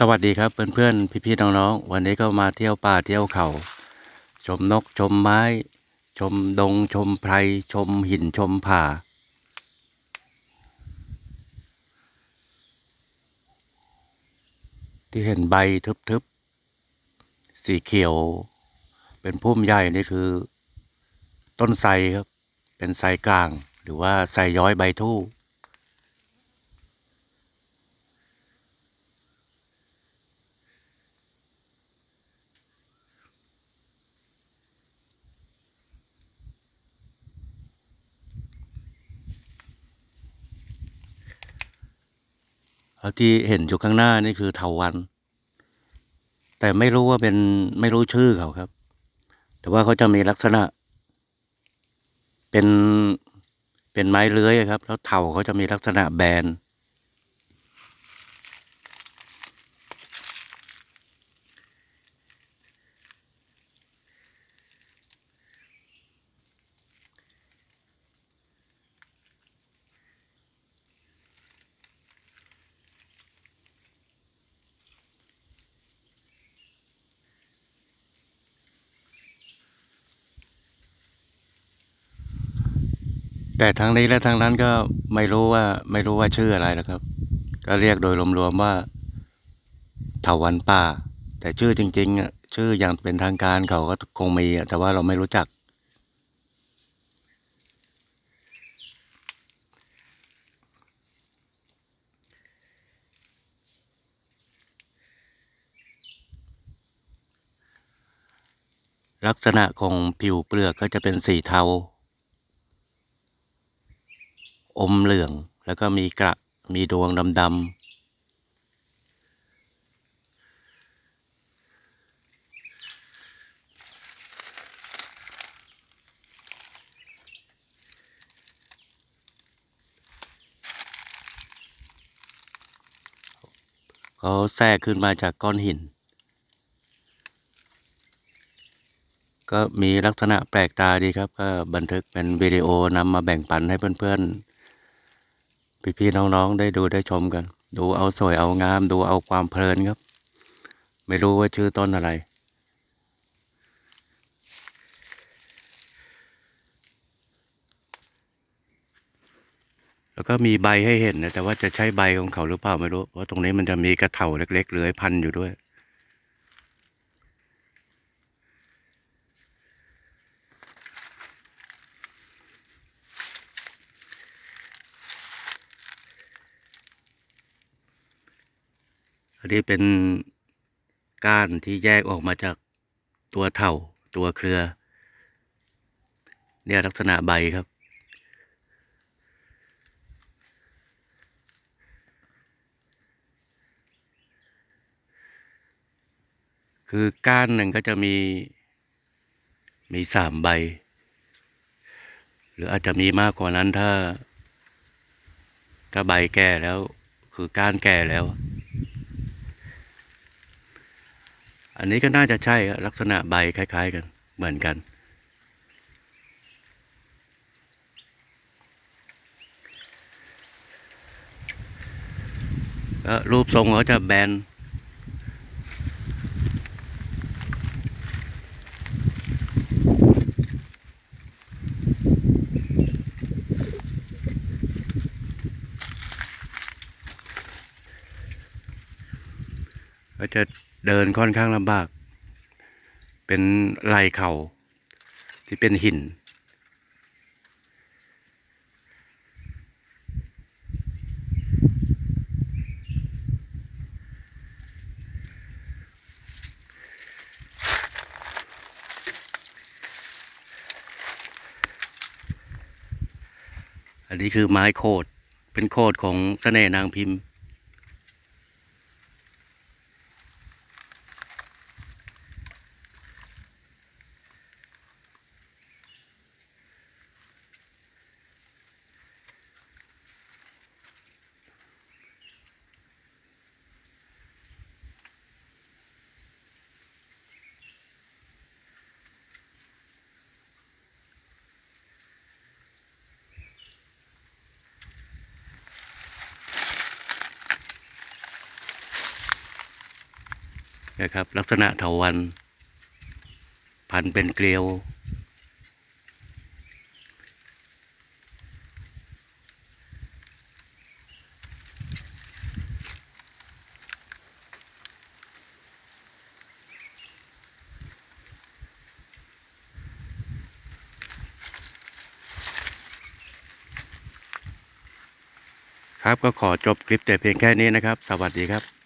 สวัสดีครับเพื่อนๆพี่ๆน้องๆวันนี้ก็มาเที่ยวป่าเที่ยวเขา ชมนกชมไม้ ชมดงชมไพร ชมหินชมผาที่เห็นใบทึบๆ สีเขียว เป็นพุ่มใหญ่นี่คือ ต้นไทรครับ เป็นไทรกลาง หรือว่าไทรย้อยใบทู่ แล้วที่เห็นอยู่ข้างหน้านี่คือเถาวัน แต่ไม่รู้ว่าเป็นไม่รู้ชื่อเขาครับ แต่ว่าเขาจะมีลักษณะ เป็นเป็นไม้เลื้อยครับ แล้วเถาเขาจะมีลักษณะแบน แต่ทั้งนี้และทั้งนั้นก็ไม่รู้ว่าไม่รู้ว่าชื่ออะไรนะครับ ก็เรียกโดยรวมๆว่าเถาวันป่า แต่ชื่อจริงๆอะชื่ออย่างเป็นทางการเขาก็คงมีแต่ว่าเราไม่รู้จัก ลักษณะของผิวเปลือกก็จะเป็นสีเทา อมเหลือง แล้วก็มีกระมีดวงดำๆเขาแทรกขึ้นมาจากก้อนหิน ก็มีลักษณะแปลกตาดีครับ ก็บันทึกเป็นวิดีโอนำมาแบ่งปันให้เพื่อนๆ พี่ๆน้องๆได้ดูได้ชมกัน ดูเอาสวยเอางาม ดูเอาความเพลินครับ ไม่รู้ว่าชื่อต้นอะไร แล้วก็มีใบให้เห็นนะแต่ว่าจะใช้ใบของเขาหรือเปล่าไม่รู้เพราะตรงนี้มันจะมีกระเถาเล็กๆเลื้อยพันอยู่ด้วย นนี้เป็นก้านที่แยกออกมาจากตัวเถาตัวเครือ เนี่ยลักษณะใบครับ คือก้านหนึ่งก็จะมีมีสามใบ หรืออาจจะมีมากกว่านั้นถ้า ถ้าใบแก่แล้ว คือก้านแก่แล้ว อันนี้ก็น่าจะใช่ลักษณะใบคล้าย ๆ กัน เหมือนกันก็รูปทรงเขาจะแบนก็จะ เดินค่อนข้างลำบาก เป็นไหลเขาที่เป็นหิน อันนี้คือไม้โคดเป็นโคดของเสน่ห์นางพิมพ์ นะครับ ลักษณะเถาวัน พันเป็นเกลียว ครับก็ขอจบคลิปแต่เพียงแค่นี้นะครับ สวัสดีครับ